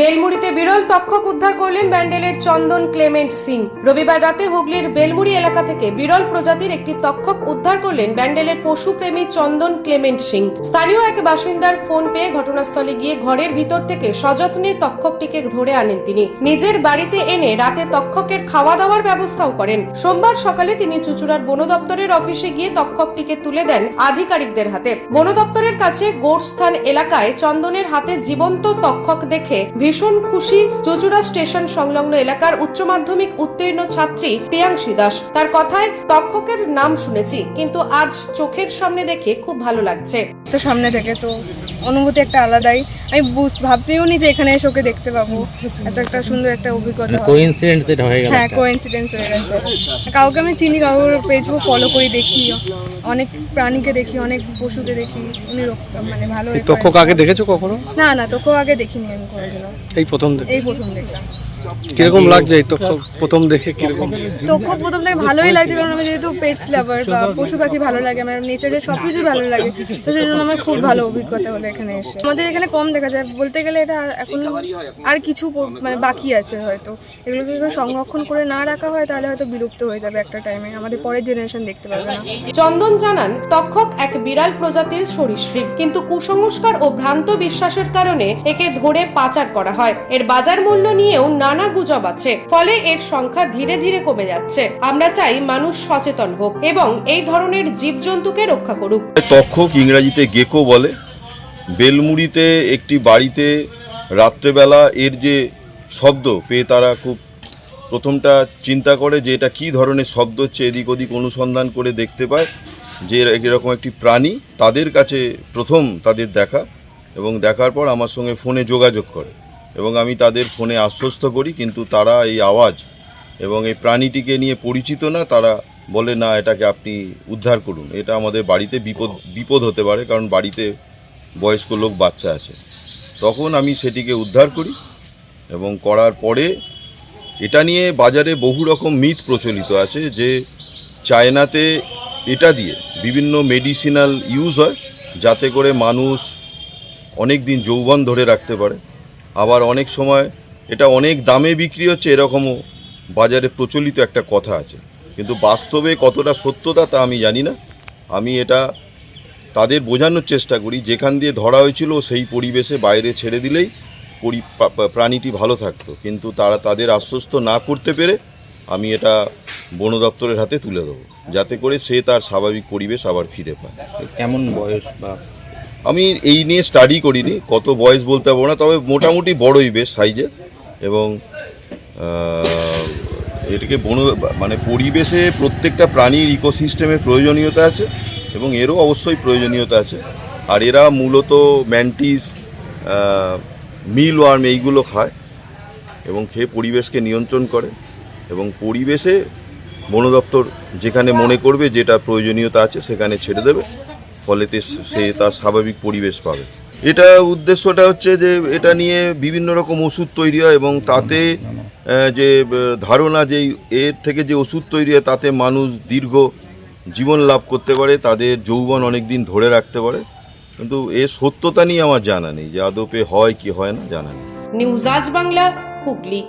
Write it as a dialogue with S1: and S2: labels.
S1: বেলমুড়িতে বিরল তক্ষক উদ্ধার করলেন ব্যান্ডেলের চন্দন ক্লেমেন্ট সিং। রবিবার রাতে হুগলির বেলমুড়ি এলাকা থেকে বিরল প্রজাতির একটি তক্ষক উদ্ধার করলেন ব্যান্ডেলের পশুপ্রেমী চন্দন ক্লেমেন্ট সিং। স্থানীয় এক বাসিন্দার ফোন পেয়ে ঘটনাস্থলে গিয়ে ঘরের ভিতর থেকে সযত্নে তক্ষকটিকে ধরে আনেন তিনি। নিজের বাড়িতে এনে রাতে তক্ষকের খাওয়া দাওয়ার ব্যবস্থাও করেন। সোমবার সকালে তিনি চুচুড়ার বন দপ্তরের অফিসে গিয়ে তক্ষকটিকে তুলে দেন আধিকারিকদের হাতে। বন দপ্তরের কাছে গোরস্থান এলাকায় চন্দনের হাতে জীবন্ত তক্ষক দেখে ভীষণ খুশি চুচুড়া স্টেশন সংলগ্ন এলাকার উচ্চ মাধ্যমিক উত্তীর্ণ ছাত্রী প্রিয়াংশী দাস। তার কথায় তক্ষকের নাম শুনেছি কিন্তু আজ চোখের সামনে দেখে খুব ভালো লাগছে।
S2: তো সামনে থেকে তো অনুভূতি একটা আলাদাই। আমি বুঝ ভাবতেও নি যে এখানে এসে ওকে দেখতে পাবো। এত একটা সুন্দর একটা অভিজ্ঞতা।
S3: কোইন্সিডেন্স এটা হয়ে গেল
S2: হ্যাঁ। কোইন্সিডেন্স হয়ে গেছে। কাউকে আমি চিনি কাউর পেজও ফলো করি দেখি। অনেক প্রাণীকে দেখি অনেক পশুকে দেখি। উনি মানে ভালো
S4: এই তক্ষক আগে দেখেছ কখনো?
S2: না না তোকেও আগে দেখিনি আমি কোনোদিনও।
S4: এই প্রথম
S2: এই প্রথম দেখলাম
S4: কীরকম লাগছে এই তক্ষক প্রথম দেখে কীরকম?
S2: তো খুব প্রথম থেকে ভালোই লাগছে কারণ আমি যেহেতু পেটস লাভার বা পশু পাখি ভালো লাগে আমার নেচারের সব কিছুই ভালো লাগে তো সেই জন্য আমার খুব ভালো অভিজ্ঞতা হলো এখানে এসে। আমাদের এখানে কম দেখা যায় বলতে গেলে এটা এখন আর কিছু মানে বাকি আছে হয়তো। এগুলোকে যদি সংরক্ষণ করে না রাখা হয় তাহলে হয়তো বিলুপ্ত হয়ে যাবে একটা টাইমে আমাদের পরের জেনারেশন দেখতে পাবে না।
S1: চন্দন জানান তক্ষক এক বিড়াল প্রজাতির সরীসৃপ কিন্তু কুসংস্কার ও ভ্রান্ত বিশ্বাসের কারণে একে ধরে পাচার করা হয়। এর বাজার মূল্য নিয়েও নানা গুজব আছে, ফলে এর সংখ্যা ধীরে ধীরে কমে যাচ্ছে। আমরা চাই মানুষ সচেতন হোক এবং এই ধরনের জীবজন্তুকে রক্ষা করুক।
S5: তক্ষক ইংরাজিতে গেকো বলে। বেলমুড়িতে একটি বাড়িতে রাত্রেবেলা এর যে শব্দ পেয়ে তারা খুব প্রথমটা চিন্তা করে যে এটা কী ধরনের শব্দ হচ্ছে, এদিক ওদিক অনুসন্ধান করে দেখতে পায় যে এরকম একটি প্রাণী তাদের কাছে প্রথম তাদের দেখা এবং দেখার পর আমার সঙ্গে ফোনে যোগাযোগ করে। এবং আমি তাদের ফোনে আশ্বস্ত করি, কিন্তু তারা এই আওয়াজ এবং এই প্রাণীটিকে নিয়ে পরিচিত না, তারা বলে, না, এটাকে আপনি উদ্ধার করুন। এটা আমাদের বাড়িতে বিপদ বিপদ হতে পারে, কারণ বাড়িতে বয়স্ক লোক, বাচ্চা আছে। তখন আমি সেটিকে উদ্ধার করি এবং করার পরে এটা নিয়ে বাজারে বহু রকম মিথ প্রচলিত আছে যে চায়নাতে এটা দিয়ে বিভিন্ন মেডিসিনাল ইউজ হয়, যাতে করে মানুষ অনেক দিন যৌবন ধরে রাখতে পারে। আবার অনেক সময় এটা অনেক দামে বিক্রি হচ্ছে, এরকমও বাজারে প্রচলিত একটা কথা আছে। কিন্তু বাস্তবে কতটা সত্যতা তা আমি জানি না। আমি এটা তাদের বোঝানোর চেষ্টা করি, যেখান দিয়ে ধরা হয়েছিল সেই পরিবেশে বাইরে ছেড়ে দিলেই পরি প্রাণীটি ভালো থাকতো। কিন্তু তারা তাদের আশ্বস্ত না করতে পেরে আমি এটা বন দপ্তরের হাতে তুলে দেবো, যাতে করে সে তার স্বাভাবিক পরিবেশ আবার ফিরে পায়।
S3: কেমন বয়স বা
S5: আমি এই নিয়ে স্টাডি করিনি, কত বয়স বলতে পারব না, তবে মোটামুটি বড়ই বেশ সাইজে এবং এটাকে বন মানে পরিবেশে প্রত্যেকটা প্রাণীর ইকোসিস্টেমে প্রয়োজনীয়তা আছে, এবং এরও অবশ্যই প্রয়োজনীয়তা আছে। আর এরা মূলত ম্যান্টিস মিল ওয়ার্ম এইগুলো খায়, এবং খেয়ে পরিবেশকে নিয়ন্ত্রণ করে, এবং পরিবেশে বন দপ্তর যেখানে মনে করবে যেটা প্রয়োজনীয়তা আছে সেখানে ছেড়ে দেবে। ফলে সে তার স্বাভাবিক পরিবেশ পাবে। এটা উদ্দেশ্যটা হচ্ছে যে এটা নিয়ে বিভিন্ন রকম ওষুধ তৈরি হয় এবং তাতে যে ধারণা যে এর থেকে যে ওষুধ তৈরি হয় তাতে মানুষ দীর্ঘ জীবন লাভ করতে পারে, তাদের যৌবন অনেক দিন ধরে রাখতে পারে। কিন্তু এর সত্যতা নিয়ে আমার জানা নেই যে আদপে হয় কি হয় না, জানা নেই।
S1: নিউজ আজ বাংলা, হুগলি।